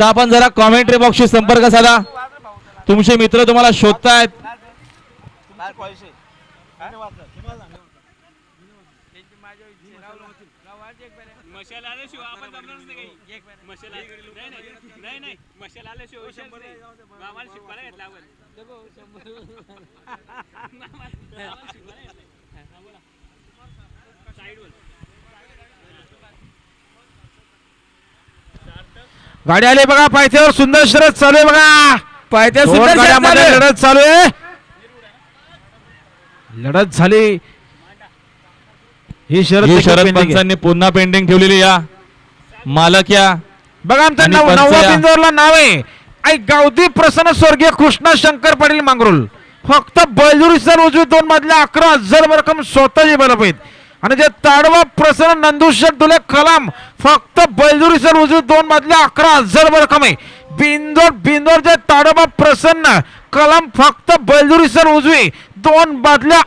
तर आपण जरा कॉमेंट्री बॉक्सशी संपर्क साधा. तुमचे मित्र तुम्हाला शोधतायत. गाडी आली बघा पायथ्यावर सुंदर शरद चालू आहे बघा. पायथ्या सुंदर गाड्यामध्ये लढत चालू आहे. लढत झाली. ही शरद शरद. पंचांनी पुन्हा पेंडिंग ठेवलेली या. मालक या. बघा आमचं नववा नाव आहे. आई गावदी प्रसन्न स्वर्गीय कृष्णा शंकर पाटील मांगरुल. फक्त बैलजुरी सर उजवी दोन मधल्या अकरा हजार रक्कम स्वतःची बलप आहेत आणि जे ताडवा प्रसन्न नंदुशेठ दुले कलाम फक्त बैलजुरी सर उजवी दोन मधले अकरा हजार रक्कम आहे बिंदोर बिंदोर जे ताडोबा प्रसन्न कलाम फक्त बैलजुरी सर उजवी दोन मधल्या